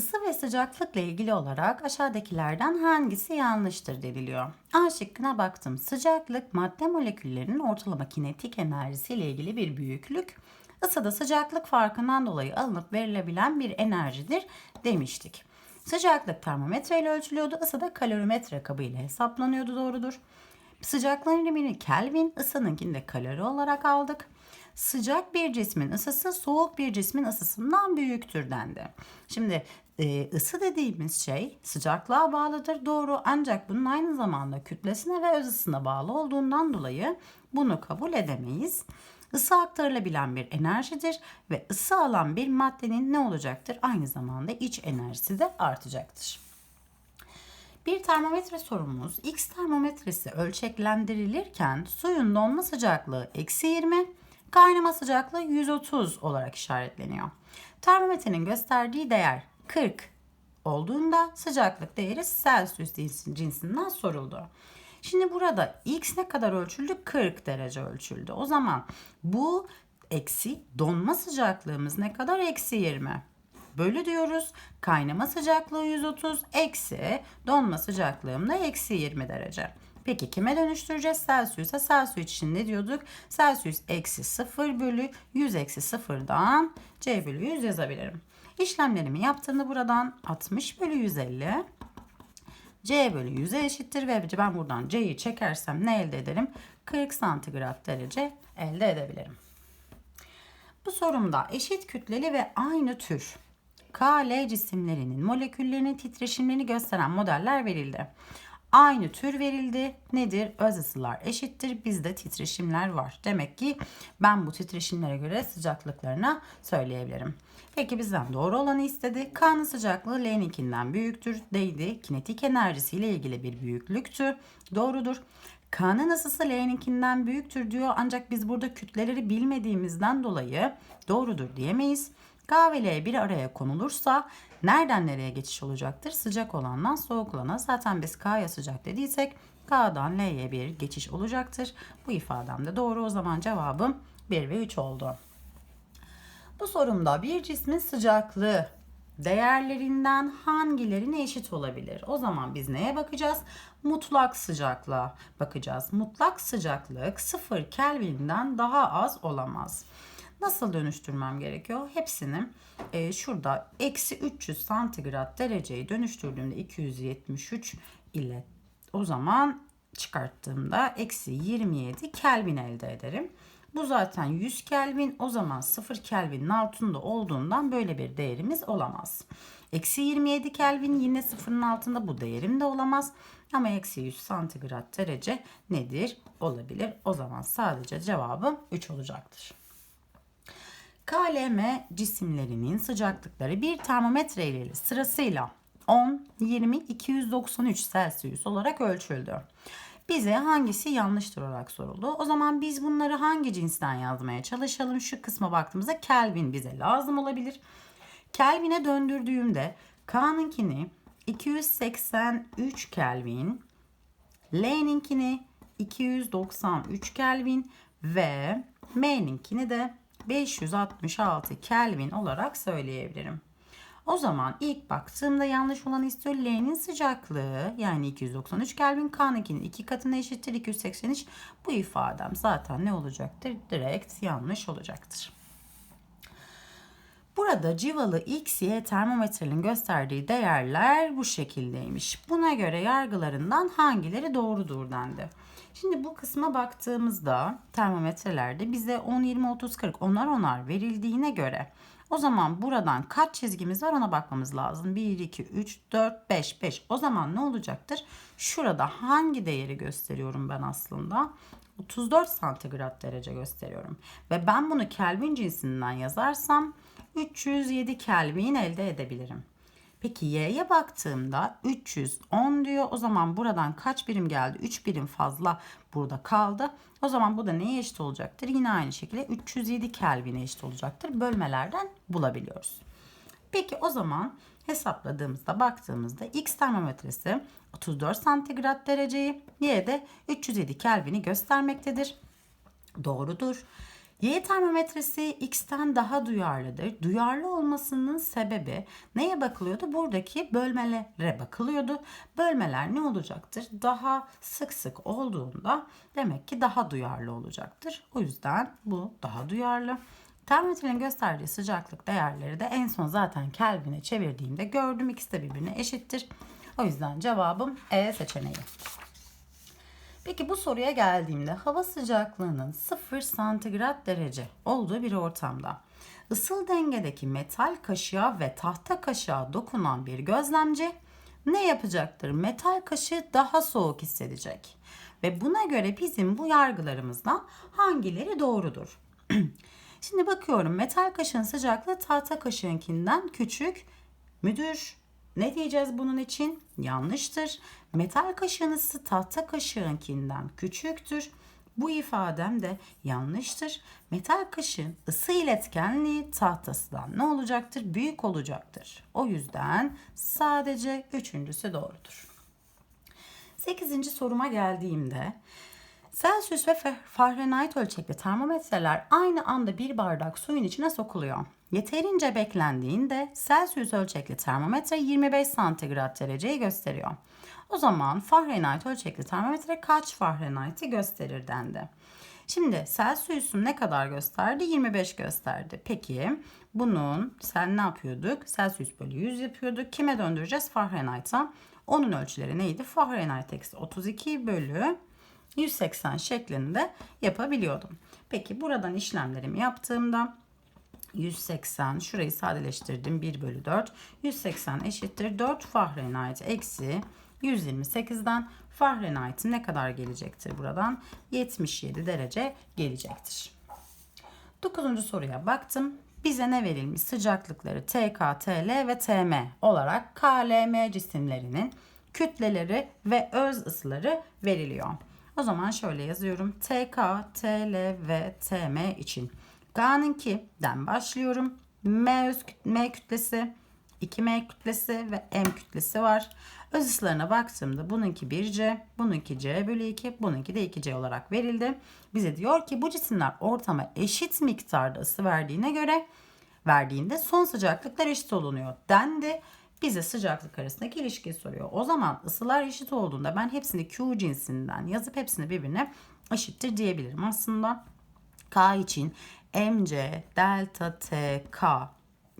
Isı ve sıcaklıkla ilgili olarak aşağıdakilerden hangisi yanlıştır deniliyor. A şıkkına baktım. Sıcaklık madde moleküllerinin ortalama kinetik enerjisiyle ilgili bir büyüklük. Isı da sıcaklık farkından dolayı alınıp verilebilen bir enerjidir demiştik. Sıcaklık termometre ile ölçülüyordu, ısı da kalorimetre kabı ile hesaplanıyordu doğrudur. Sıcaklığın limini Kelvin, ısınınkini de kalori olarak aldık. Sıcak bir cismin ısısı soğuk bir cismin ısısından büyüktür dendi. Şimdi e, ısı dediğimiz şey sıcaklığa bağlıdır doğru ancak bunun aynı zamanda kütlesine ve öz ısısına bağlı olduğundan dolayı bunu kabul edemeyiz. Isı aktarılabilen bir enerjidir ve ısı alan bir maddenin ne olacaktır? Aynı zamanda iç enerjisi de artacaktır. Bir termometre sorumuz X termometresi ölçeklendirilirken suyun donma sıcaklığı eksi 20, kaynama sıcaklığı 130 olarak işaretleniyor. Termometrenin gösterdiği değer 40 olduğunda sıcaklık değeri Celsius cinsinden soruldu. Şimdi burada X ne kadar ölçüldü? 40 derece ölçüldü. O zaman bu eksi donma sıcaklığımız ne kadar? Eksi 20 bölü diyoruz. Kaynama sıcaklığı 130 eksi donma sıcaklığım da eksi 20 derece. Peki kime dönüştüreceğiz? Celsius'a Celsius için ne diyorduk? Celsius eksi 0 bölü 100 eksi 0'dan C bölü 100 yazabilirim. İşlemlerimi yaptığımda buradan 60 bölü 150 C bölü 100'e eşittir ve ben buradan C'yi çekersem ne elde ederim? 40 santigrat derece elde edebilirim. Bu sorumda eşit kütleli ve aynı tür KL cisimlerinin moleküllerinin titreşimlerini gösteren modeller verildi. Aynı tür verildi. Nedir? Öz ısılar eşittir. Bizde titreşimler var. Demek ki ben bu titreşimlere göre sıcaklıklarına söyleyebilirim. Peki bizden doğru olanı istedi. K'nın sıcaklığı L'ninkinden büyüktür. Değdi. Kinetik enerjisiyle ilgili bir büyüklüktü. Doğrudur. K'nın ısısı L'ninkinden büyüktür diyor. Ancak biz burada kütleleri bilmediğimizden dolayı doğrudur diyemeyiz. K ve L bir araya konulursa nereden nereye geçiş olacaktır? Sıcak olandan soğuk olana. Zaten biz K'ya sıcak dediysek K'dan L'ye bir geçiş olacaktır. Bu ifadem de doğru. O zaman cevabım 1 ve 3 oldu. Bu sorumda bir cismin sıcaklığı değerlerinden hangilerine eşit olabilir? O zaman biz neye bakacağız? Mutlak sıcaklığa bakacağız. Mutlak sıcaklık 0 Kelvin'den daha az olamaz. Nasıl dönüştürmem gerekiyor? Hepsini e, şurada eksi 300 santigrat dereceyi dönüştürdüğümde 273 ile o zaman çıkarttığımda eksi 27 Kelvin elde ederim. Bu zaten 100 Kelvin o zaman 0 Kelvin'in altında olduğundan böyle bir değerimiz olamaz. Eksi 27 Kelvin yine sıfırın altında bu değerim de olamaz. Ama eksi 100 santigrat derece nedir? Olabilir. O zaman sadece cevabım 3 olacaktır. KLM cisimlerinin sıcaklıkları bir termometre ile sırasıyla 10, 20, 293 Celsius olarak ölçüldü. Bize hangisi yanlıştır olarak soruldu. O zaman biz bunları hangi cinsten yazmaya çalışalım? Şu kısma baktığımızda Kelvin bize lazım olabilir. Kelvin'e döndürdüğümde K'nınkini 283 Kelvin, L'ninkini 293 Kelvin ve M'ninkini de 566 Kelvin olarak söyleyebilirim. O zaman ilk baktığımda yanlış olanı istiyor. L'nin sıcaklığı yani 293 Kelvin K'nınkinin iki katına eşittir 283. Bu ifadem zaten ne olacaktır? Direkt yanlış olacaktır. Burada civalı X, Y termometrenin gösterdiği değerler bu şekildeymiş. Buna göre yargılarından hangileri doğrudur dendi. Şimdi bu kısma baktığımızda termometrelerde bize 10, 20, 30, 40 onar onar verildiğine göre o zaman buradan kaç çizgimiz var ona bakmamız lazım. 1, 2, 3, 4, 5, 5. O zaman ne olacaktır? Şurada hangi değeri gösteriyorum ben aslında? 34 santigrat derece gösteriyorum. Ve ben bunu Kelvin cinsinden yazarsam 307 Kelvin elde edebilirim. Peki y'ye baktığımda 310 diyor. O zaman buradan kaç birim geldi? 3 birim fazla burada kaldı. O zaman bu da neye eşit olacaktır? Yine aynı şekilde 307 Kelvin'e eşit olacaktır. Bölmelerden bulabiliyoruz. Peki o zaman hesapladığımızda baktığımızda X termometresi 34 santigrat dereceyi, Y de 307 Kelvin'i göstermektedir. Doğrudur. Y termometresi X'ten daha duyarlıdır. Duyarlı olmasının sebebi neye bakılıyordu? Buradaki bölmelere bakılıyordu. Bölmeler ne olacaktır? Daha sık sık olduğunda demek ki daha duyarlı olacaktır. O yüzden bu daha duyarlı. Termometrenin gösterdiği sıcaklık değerleri de en son zaten Kelvin'e çevirdiğimde gördüm. İkisi de birbirine eşittir. O yüzden cevabım E seçeneği. Peki bu soruya geldiğimde hava sıcaklığının 0 santigrat derece olduğu bir ortamda ısıl dengedeki metal kaşığa ve tahta kaşığa dokunan bir gözlemci ne yapacaktır? Metal kaşığı daha soğuk hissedecek. Ve buna göre bizim bu yargılarımızdan hangileri doğrudur? Şimdi bakıyorum metal kaşığın sıcaklığı tahta kaşığınkinden küçük müdür? Ne diyeceğiz bunun için? Yanlıştır. Metal kaşığın tahta kaşığınkinden küçüktür. Bu ifadem de yanlıştır. Metal kaşığın ısı iletkenliği tahtasından ne olacaktır? Büyük olacaktır. O yüzden sadece üçüncüsü doğrudur. Sekizinci soruma geldiğimde Celsius ve Fahrenheit ölçekli termometreler aynı anda bir bardak suyun içine sokuluyor. Yeterince beklendiğinde Celsius ölçekli termometre 25 santigrat dereceyi gösteriyor. O zaman Fahrenheit ölçekli termometre kaç Fahrenheit'i gösterir dendi. Şimdi Celsius'un ne kadar gösterdi? 25 gösterdi. Peki bunun sen ne yapıyorduk? Celsius bölü 100 yapıyorduk. Kime döndüreceğiz? Fahrenheit'a. Onun ölçüleri neydi? Fahrenheit eksi 32 bölü 180 şeklinde yapabiliyordum. Peki buradan işlemlerimi yaptığımda 180 şurayı sadeleştirdim 1 bölü 4 180 eşittir 4 Fahrenheit eksi 128'den Fahrenheit'in ne kadar gelecektir buradan 77 derece gelecektir. 9. soruya baktım. Bize ne verilmiş? Sıcaklıkları TK, TL ve TM olarak KLM cisimlerinin kütleleri ve öz ısıları veriliyor. O zaman şöyle yazıyorum. TK, TL ve TM için. K'nınki'den başlıyorum. M, öz, M kütlesi, 2M kütlesi ve M kütlesi var. Öz ısılarına baktığımda bununki 1C, bununki C bölü 2, bununki de 2C olarak verildi. Bize diyor ki bu cisimler ortama eşit miktarda ısı verdiğine göre verdiğinde son sıcaklıklar eşit olunuyor dendi. Bize sıcaklık arasındaki ilişkiyi soruyor. O zaman ısılar eşit olduğunda ben hepsini Q cinsinden yazıp hepsini birbirine eşittir diyebilirim. Aslında K için mc delta t k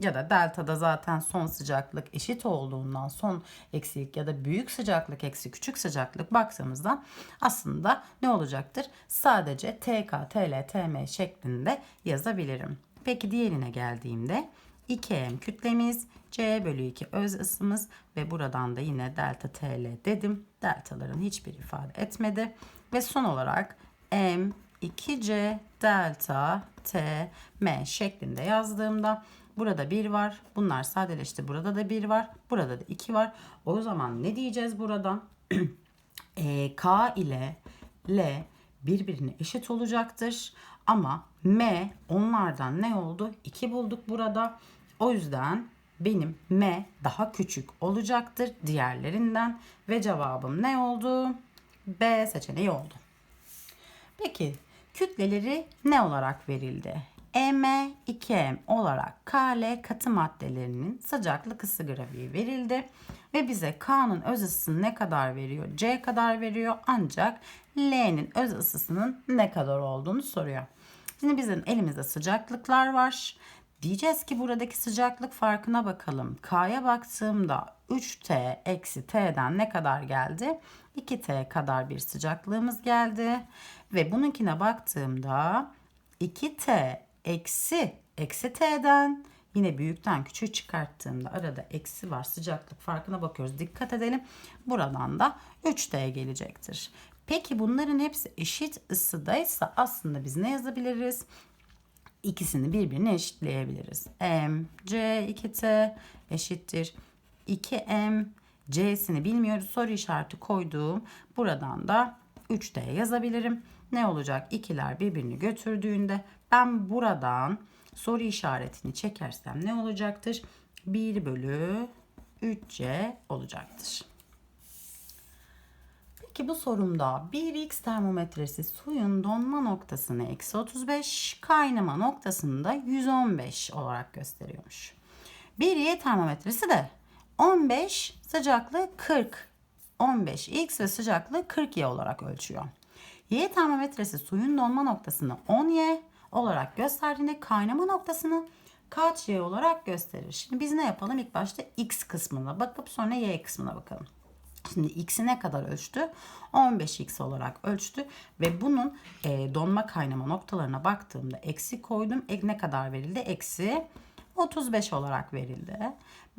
ya da delta'da zaten son sıcaklık eşit olduğundan son eksilik ya da büyük sıcaklık eksi küçük sıcaklık baktığımızda aslında ne olacaktır? Sadece TK, TL, TM şeklinde yazabilirim. Peki diğerine geldiğimde 2m kütlemiz, C bölü 2 öz ısımız ve buradan da yine delta TL dedim. Deltaların hiçbir ifade etmedi. Ve son olarak m 2C delta T M şeklinde yazdığımda burada 1 var. Bunlar sadeleşti. Burada da 1 var. Burada da 2 var. O zaman ne diyeceğiz buradan? e, K ile L birbirine eşit olacaktır. Ama M onlardan ne oldu? 2 bulduk burada. O yüzden benim M daha küçük olacaktır diğerlerinden ve cevabım ne oldu? B seçeneği oldu. Peki kütleleri ne olarak verildi? M, 2M olarak KL katı maddelerinin sıcaklık ısı grafiği verildi. Ve bize K'nın öz ısısını ne kadar veriyor? C kadar veriyor ancak L'nin öz ısısının ne kadar olduğunu soruyor. Şimdi bizim elimizde sıcaklıklar var. Diyeceğiz ki buradaki sıcaklık farkına bakalım. K'ya baktığımda 3T eksi T'den ne kadar geldi? 2T kadar bir sıcaklığımız geldi. Ve bununkine baktığımda 2T eksi eksi T'den yine büyükten küçüğü çıkarttığımda arada eksi var sıcaklık farkına bakıyoruz. Dikkat edelim. Buradan da 3T gelecektir. Peki bunların hepsi eşit ısıdaysa aslında biz ne yazabiliriz? İkisini birbirine eşitleyebiliriz. M, C, 2T eşittir. 2M, C'sini bilmiyoruz. Soru işareti koyduğum buradan da 3D yazabilirim. Ne olacak? İkiler birbirini götürdüğünde ben buradan soru işaretini çekersem ne olacaktır? 1 bölü 3C olacaktır. Peki bu sorumda 1x termometresi suyun donma noktasını eksi 35, kaynama noktasını da 115 olarak gösteriyormuş. 1y termometresi de 15 sıcaklığı 40, 15x ve sıcaklığı 40y olarak ölçüyor. Y termometresi suyun donma noktasını 10y olarak gösterdiğinde kaynama noktasını kaç y olarak gösterir. Şimdi biz ne yapalım? İlk başta x kısmına bakıp sonra y kısmına bakalım. Şimdi x'i ne kadar ölçtü? 15x olarak ölçtü ve bunun e, donma kaynama noktalarına baktığımda eksi koydum. E, ne kadar verildi? Eksi 35 olarak verildi.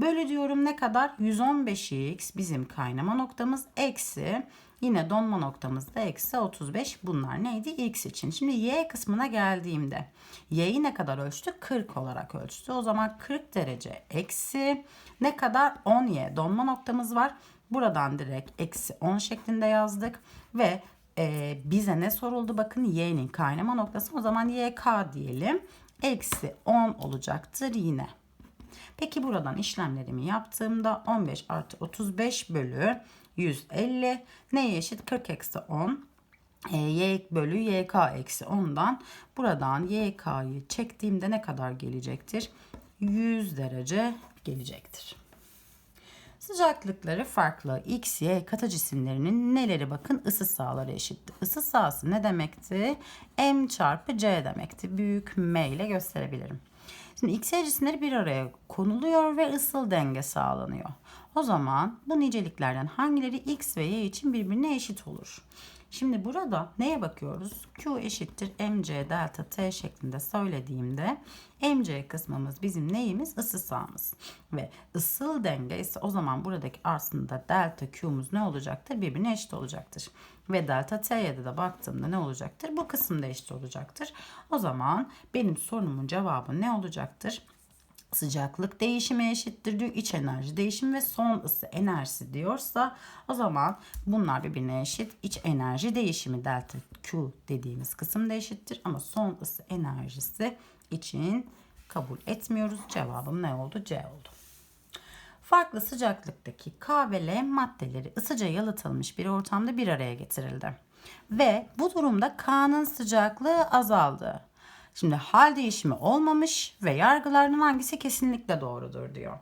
Bölü diyorum ne kadar? 115x bizim kaynama noktamız eksi yine donma noktamız da eksi 35. Bunlar neydi? X için. Şimdi y kısmına geldiğimde y'yi ne kadar ölçtü? 40 olarak ölçtü. O zaman 40 derece eksi ne kadar? 10y donma noktamız var. Buradan direkt eksi 10 şeklinde yazdık ve e, bize ne soruldu? Bakın y'nin kaynama noktası o zaman yk diyelim. Eksi 10 olacaktır yine. Peki buradan işlemlerimi yaptığımda 15 artı 35 bölü 150 neye eşit? 40 eksi 10 e, y bölü yk eksi 10'dan buradan yk'yı çektiğimde ne kadar gelecektir? 100 derece gelecektir. Sıcaklıkları farklı X, Y katı cisimlerinin neleri bakın ısı sahaları eşitti. Isı sahası ne demekti? M çarpı C demekti. Büyük M ile gösterebilirim. Şimdi X, Y cisimleri bir araya konuluyor ve ısıl denge sağlanıyor. O zaman bu niceliklerden hangileri X ve Y için birbirine eşit olur? Şimdi burada neye bakıyoruz? Q eşittir mc delta t şeklinde söylediğimde mc kısmımız bizim neyimiz? Isı sahamız. Ve ısıl denge ise o zaman buradaki aslında delta Q'muz ne olacaktır? Birbirine eşit olacaktır. Ve delta t'ye de, de baktığımda ne olacaktır? Bu kısım da eşit olacaktır. O zaman benim sorumun cevabı ne olacaktır? Sıcaklık değişimi eşittir diyor. İç enerji değişimi ve son ısı enerjisi diyorsa o zaman bunlar birbirine eşit. İç enerji değişimi delta Q dediğimiz kısım da eşittir ama son ısı enerjisi için kabul etmiyoruz. Cevabım ne oldu? C oldu. Farklı sıcaklıktaki K ve L maddeleri ısıca yalıtılmış bir ortamda bir araya getirildi. Ve bu durumda K'nın sıcaklığı azaldı. Şimdi hal değişimi olmamış ve yargılardan hangisi kesinlikle doğrudur diyor.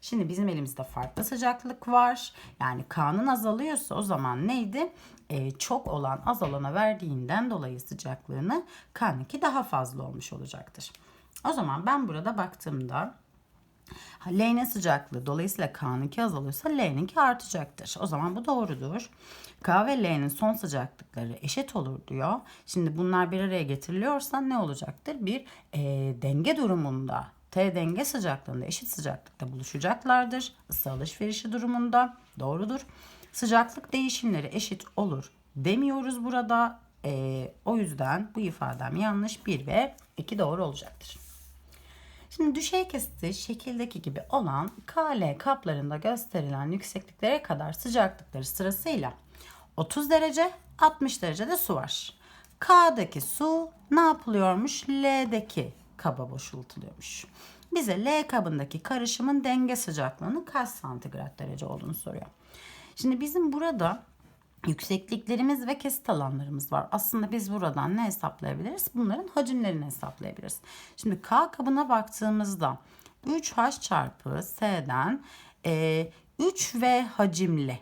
Şimdi bizim elimizde farklı sıcaklık var. Yani K'nın azalıyorsa o zaman neydi? Ee, çok olan az olana verdiğinden dolayı sıcaklığını K'nınki daha fazla olmuş olacaktır. O zaman ben burada baktığımda L'nin sıcaklığı dolayısıyla K'nınki azalıyorsa L'ninki artacaktır. O zaman bu doğrudur. K ve L'nin son sıcaklıkları eşit olur diyor. Şimdi bunlar bir araya getiriliyorsa ne olacaktır? Bir e, denge durumunda T denge sıcaklığında eşit sıcaklıkta buluşacaklardır. Isı alışverişi durumunda doğrudur. Sıcaklık değişimleri eşit olur demiyoruz burada. E, o yüzden bu ifadem yanlış 1 ve 2 doğru olacaktır. Şimdi düşey kesici şekildeki gibi olan KL kaplarında gösterilen yüksekliklere kadar sıcaklıkları sırasıyla 30 derece 60 derecede su var. K'daki su ne yapılıyormuş? L'deki kaba boşaltılıyormuş. Bize L kabındaki karışımın denge sıcaklığının kaç santigrat derece olduğunu soruyor. Şimdi bizim burada yüksekliklerimiz ve kesit alanlarımız var. Aslında biz buradan ne hesaplayabiliriz? Bunların hacimlerini hesaplayabiliriz. Şimdi K kabına baktığımızda 3H çarpı S'den e, 3V hacimli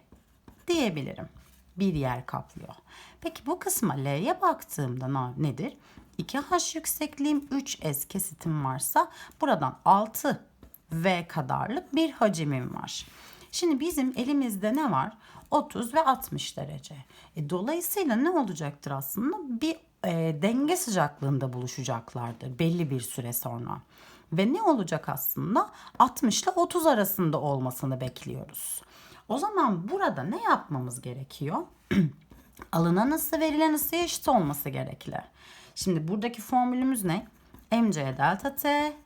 diyebilirim. Bir yer kaplıyor. Peki bu kısma L'ye baktığımda nedir? 2H yüksekliğim 3S kesitim varsa buradan 6 V kadarlık bir hacimim var. Şimdi bizim elimizde ne var? 30 ve 60 derece. E, dolayısıyla ne olacaktır aslında? Bir e, denge sıcaklığında buluşacaklardır belli bir süre sonra. Ve ne olacak aslında? 60 ile 30 arasında olmasını bekliyoruz. O zaman burada ne yapmamız gerekiyor? Alınan ısı verilen ısıya eşit olması gerekli. Şimdi buradaki formülümüz ne? mc delta t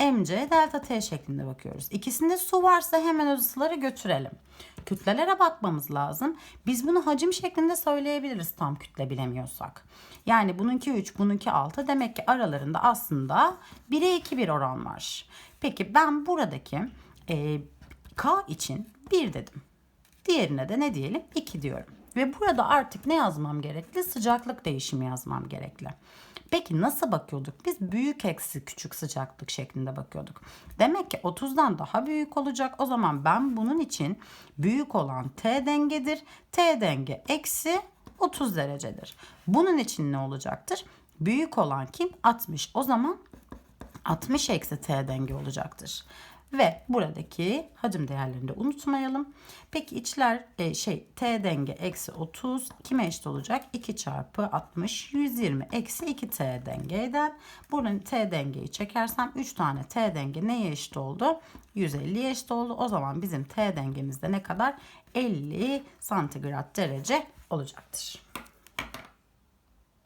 mc delta t şeklinde bakıyoruz. İkisinde su varsa hemen o ısıları götürelim. Kütlelere bakmamız lazım. Biz bunu hacim şeklinde söyleyebiliriz tam kütle bilemiyorsak. Yani bununki 3, bununki 6 demek ki aralarında aslında 1'e 2 bir oran var. Peki ben buradaki e, K için 1 dedim. Diğerine de ne diyelim? 2 diyorum. Ve burada artık ne yazmam gerekli? Sıcaklık değişimi yazmam gerekli. Peki nasıl bakıyorduk? Biz büyük eksi küçük sıcaklık şeklinde bakıyorduk. Demek ki 30'dan daha büyük olacak. O zaman ben bunun için büyük olan T dengedir. T denge eksi 30 derecedir. Bunun için ne olacaktır? Büyük olan kim? 60. O zaman 60 eksi T denge olacaktır. Ve buradaki hacim değerlerini de unutmayalım. Peki içler e, şey T denge eksi 30 kime eşit olacak? 2 çarpı 60 120 eksi 2 T dengeden. Buranın T dengeyi çekersem 3 tane T denge neye eşit oldu? 150'ye eşit oldu. O zaman bizim T dengemizde ne kadar? 50 santigrat derece olacaktır.